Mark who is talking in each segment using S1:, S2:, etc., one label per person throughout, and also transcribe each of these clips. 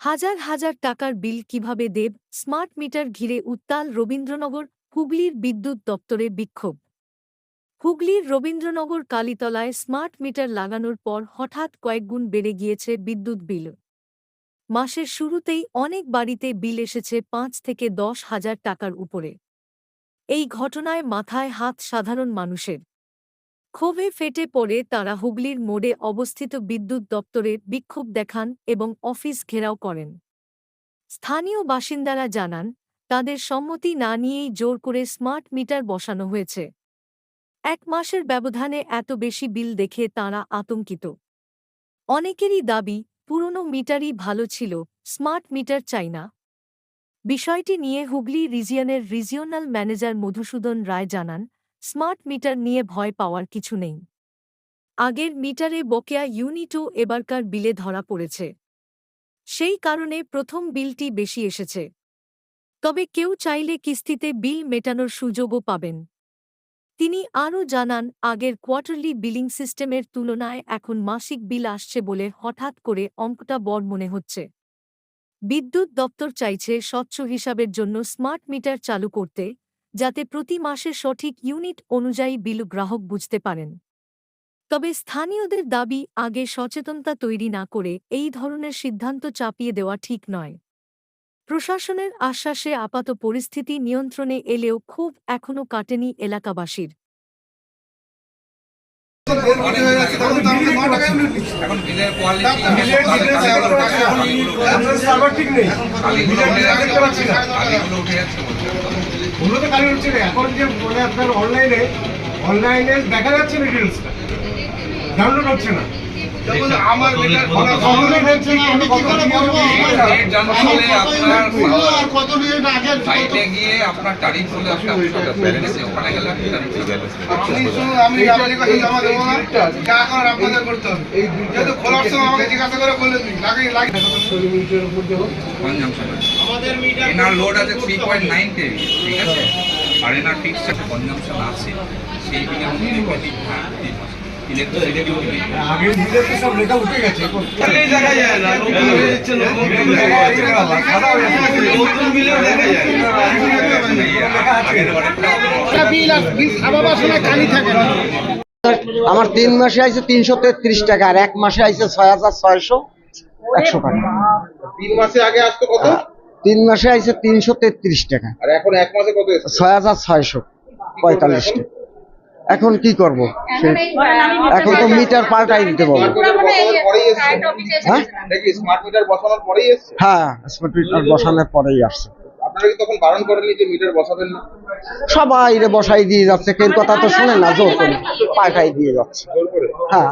S1: হাজার হাজার টাকার বিল কীভাবে দেব? স্মার্ট মিটার ঘিরে উত্তাল রবীন্দ্রনগর হুগলির বিদ্যুৎ দপ্তরে বিক্ষোভ। হুগলির রবীন্দ্রনগর কালীতলায় স্মার্ট মিটার লাগানোর পর হঠাৎ কয়েকগুণ বেড়ে গিয়েছে বিদ্যুৎ বিল। মাসের শুরুতেই অনেক বাড়িতে বিল এসেছে পাঁচ থেকে দশ হাজার টাকার উপরে। এই ঘটনায় মাথায় হাত সাধারণ মানুষের। ক্ষোভে ফেটে পড়ে তারা হুগলির মোড়ে অবস্থিত বিদ্যুৎ দপ্তরে বিক্ষোভ দেখান এবং অফিস ঘেরাও করেন। স্থানীয় বাসিন্দারা জানান, তাদের সম্মতি না নিয়েই জোর করে স্মার্ট মিটার বসানো হয়েছে। এক মাসের ব্যবধানে এত বেশি বিল দেখে তাঁরা আতঙ্কিত। অনেকেরই দাবি, পুরনো মিটারই ভালো ছিল, স্মার্ট মিটার চাই না। বিষয়টি নিয়ে হুগলি রিজিয়নের রিজিওনাল ম্যানেজার মধুসূদন রায় জানান স্মার্ট মিটার নিয়ে ভয় পাওয়ার কিছু নেই। আগের মিটারে বকেয়া ইউনিটও এবারকার বিলে ধরা পড়েছে। সেই কারণে প্রথম বিলটি বেশি এসেছে। তবে কেউ চাইলে কিস্তিতে বিল মেটানোর সুযোগও পাবেন। তিনি আরও জানান, আগের কোয়ার্টারলি বিলিং সিস্টেমের তুলনায় এখন মাসিক বিল আসছে বলে হঠাৎ করে অঙ্কটা বড় মনে হচ্ছে। বিদ্যুৎ দপ্তর চাইছে স্বচ্ছ হিসাবের জন্য স্মার্ট মিটার চালু করতে যাতে প্রতি মাসে সঠিক ইউনিট অনুযায়ী বিল গ্রাহক বুঝতে পারেন তবে স্থানীয়দের দাবি আগে সচেতনতা তৈরি না করে এই ধরনের সিদ্ধান্ত চাপিয়ে দেওয়া ঠিক নয় প্রশাসনের আশ্বাসে আপাত পরিস্থিতি নিয়ন্ত্রণে এলেও খুব এখনও কাটেনি এলাকাবাসীর
S2: এখন
S3: ওগুলো তো কালি হচ্ছে না এখন যে মানে আপনার অনলাইনে অনলাইনে দেখা যাচ্ছে না। ডিটেলসটা ডাউনলোড হচ্ছে না
S4: আমার খোলার সময় আমাকে জিজ্ঞাসা করে বলে দিন লাগিয়ে
S2: এনার লোড আছে থ্রি পয়েন্ট নাইন কেভি ঠিক আছে আর এনার ফিক্সড কনজাম্পশন আছে সেই হ্যাঁ বিল
S4: হয়ে
S3: হয়ে
S5: আমার তিন মাসে আইছে তিনশো তেত্রিশ টাকা আর এক মাসে আইছে ছয় হাজার ছয়শো একশো টাকা
S4: তিন মাসে আগে আসতো কত
S5: তিন মাসে আইছে তিনশো তেত্রিশ টাকা।
S4: আর এখন এক মাসে কত
S5: ছয় হাজার ছয়শো পঁয়তাল্লিশ টাকা এখন কি করব? এখন তো মিটার পাল্টাই দিতে পারব হ্যাঁ?
S4: স্মার্ট মিটার বসানোর পরেই এসছে।
S5: হ্যাঁ স্মার্ট মিটার বসানোর পরেই আসছে।
S4: আপনারা কি তখন বারণ করেননি যে মিটার বসাবেন না?
S5: সবাই রে বসাই দিয়ে যাচ্ছে কেউ কথা তো শুনে না জোর করে। পাল্টাই দিয়ে যাচ্ছে। হ্যাঁ।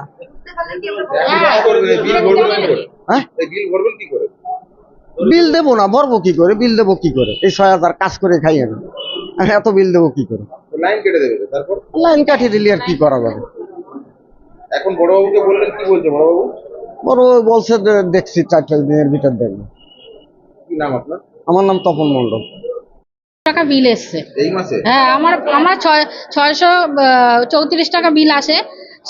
S5: হ্যাঁ?
S4: বিল
S5: দেবো। না ভরবো কি করে? বিল দেবো কি করে? এই ছয় হাজার কাজ করে খাই আমি এত বিল দেবো কি করে?
S4: লাইন কেটে দেবে তারপর?
S5: লাইন কাটিয়ে দিলে আর কি করা যাবে?
S4: এখন বড়বাবুকে বললেন কি বলছে বড়বাবু?
S5: বড় বলছে দেখছি চার পাঁচ দিনের ভিতর দেখব
S4: কি নাম আপনার?
S5: আমার নাম তপন মণ্ডল।
S6: টাকা বিল এসছে।
S4: এই মাসে?
S6: হ্যাঁ আমার আমার ছয় ছয়শো চৌত্রিশ টাকা বিল আসে।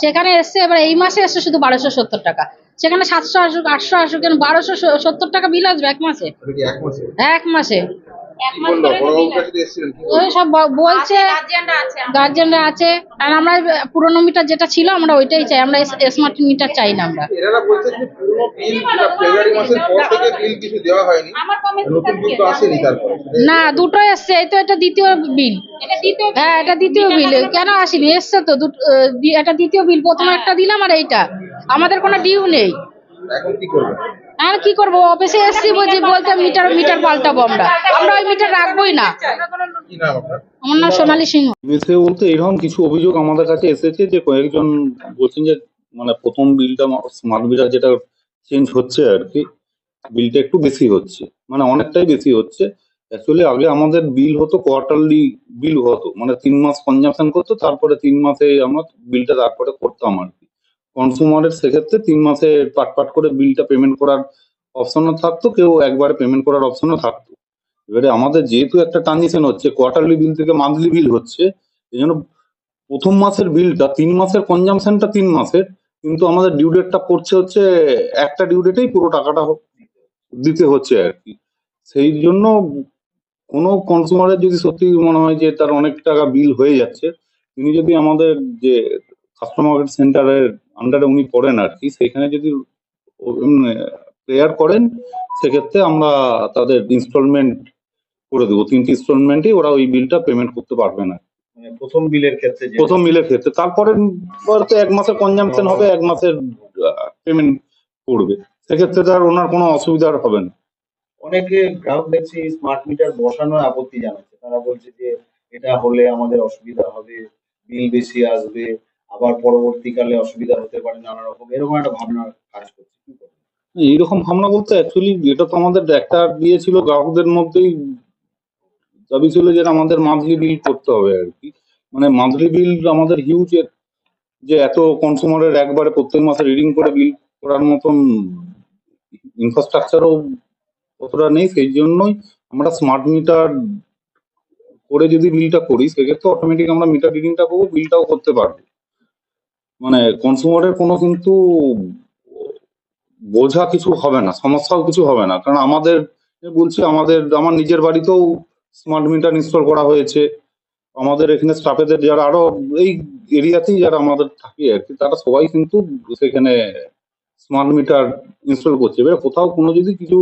S6: সেখানে এসছে এবার এই মাসে এসছে শুধু বারোশো সত্তর টাকা। সেখানে সাতশো আসুক আটশো আসুক কেন বারোশো সত্তর টাকা বিল আসবে এক মাসে?
S4: এক মাসে।
S6: সব ব- বলছে গার্জিয়ানরা আছে আর আমরা পুরোনো মিটার যেটা ছিল আমরা ওইটাই চাই। আমরা স্মার্ট মিটার চাই না আমরা।
S4: এনারা বলছেন যে পুরো বিল ফেব্রুয়ারি মাসের পর থেকে বিল কিছু দেওয়া হয়নি। নতুন বিল তো আসেনি তারপরে।
S6: না দুটো এসছে। এই তো এটা দ্বিতীয় বিল হ্যাঁ এটা দ্বিতীয় বিল কেন আসেনি? এসছে তো। দুটো এটা দ্বিতীয় বিল প্রথমে একটা দিলাম আর এইটা। আমাদের কোনো ডিউ নেই। আর কি করব? অফিসে এসছি বলছি বলতে মিটার মিটার পাল্টাবো আমরা। আমরা ওই মিটার রাখবোই না। আমার নাম সোনালী সিংহ।
S7: বিষয়ে বলতে এরকম কিছু অভিযোগ আমাদের কাছে এসেছে যে কয়েকজন বলছেন যে মানে প্রথম বিলটা স্মার্ট মিটার যেটা চেঞ্জ হচ্ছে আর কি বিলটা একটু বেশি হচ্ছে। মানে অনেকটাই বেশি হচ্ছে। অ্যাকচুয়ালি আগে আমাদের বিল হতো কোয়ার্টারলি বিল হতো। মানে তিন মাস কনজাম্পশন করতো তারপরে তিন মাসে আমরা বিলটা তারপরে করতাম আর কি। কনসুমারের সেক্ষেত্রে তিন মাসে পাট পাট করে বিলটা পেমেন্ট করার অপশনও থাকতো, কেউ একবারে পেমেন্ট করার অপশনও থাকতো। এবারে আমাদের যেহেতু একটা ট্রানজিশন হচ্ছে কোয়ার্টারলি বিল থেকে মান্থলি বিল হচ্ছে, এই জন্য প্রথম মাসের বিলটা তিন মাসের কনজামশনটা তিন মাসের, কিন্তু আমাদের ডিউ ডেটটা পড়ছে হচ্ছে, একটা ডিউ ডেটেই পুরো টাকাটা দিতে হচ্ছে আর কি। সেই জন্য কোনো কনজিউমারের যদি সত্যি মনে হয় যে তার অনেক টাকা বিল হয়ে যাচ্ছে, তিনি যদি আমাদের যে কাস্টমার সেন্টারের আন্ডারে উনি পড়েন আর কি সেখানে যদি প্রেয়ার করেন সেক্ষেত্রে আমরা তাদের ইনস্টলমেন্ট করে দেবো। তিনটি ইনস্টলমেন্টে ওরা ওই বিলটা পেমেন্ট করতে পারবে না।
S8: মানে প্রথম বিলের ক্ষেত্রে
S7: প্রথম বিলের ক্ষেত্রে। তারপরে হয়তো এক মাসের কনজামশন হবে এক মাসের পেমেন্ট করবে সেক্ষেত্রে তার ওনার কোনো অসুবিধা হবে না।
S8: অনেকে গ্রাহক দেখছি স্মার্ট মিটার বসানোর আপত্তি জানাচ্ছে। তারা বলছে যে এটা হলে আমাদের অসুবিধা হবে বিল বেশি আসবে। আবার পরবর্তীকালে অসুবিধা হতে পারে নানা রকম। এরকম একটা ভাবনা কাজ করছে?
S7: এইরকম ভাবনা বলতে অ্যাকচুয়ালি এটা তো আমাদের একটা দিয়েছিল, গ্রাহকদের মধ্যেই দাবি ছিল যে আমাদের মান্থলি বিল করতে হবে আর কি। মানে মান্থলি বিল আমাদের হিউজ যে এত কনজিউমারের একবারে প্রত্যেক মাসে রিডিং করে বিল করার মতন ইনফ্রাস্ট্রাকচারও অতটা নেই, সেই জন্যই আমরা স্মার্ট মিটার করে যদি বিলটা করি, সেক্ষেত্রে অটোমেটিক আমরা মিটার রিডিংটা করব বিলটাও করতে পারব। মানে কনজিউমারের কোনো কিন্তু বোঝা কিছু হবে না, সমস্যাও কিছু হবে না। কারণ আমাদের বলছি আমাদের, আমার নিজের বাড়িতেও স্মার্ট মিটার ইনস্টল করা হয়েছে। আমাদের এখানে স্টাফেদের যারা, আরও এই এরিয়াতেই যারা আমাদের থাকে আর কি, তারা সবাই কিন্তু সেখানে স্মার্ট মিটার ইনস্টল করছে। এবার কোথাও কোনো যদি কিছু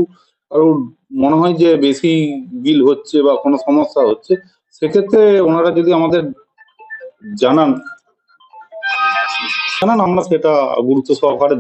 S7: কারও মনে হয় যে বেশি বিল হচ্ছে বা কোনো সমস্যা হচ্ছে, সেক্ষেত্রে ওনারা যদি আমাদের জানান জানান আমরা সেটা গুরুত্ব সহকারে।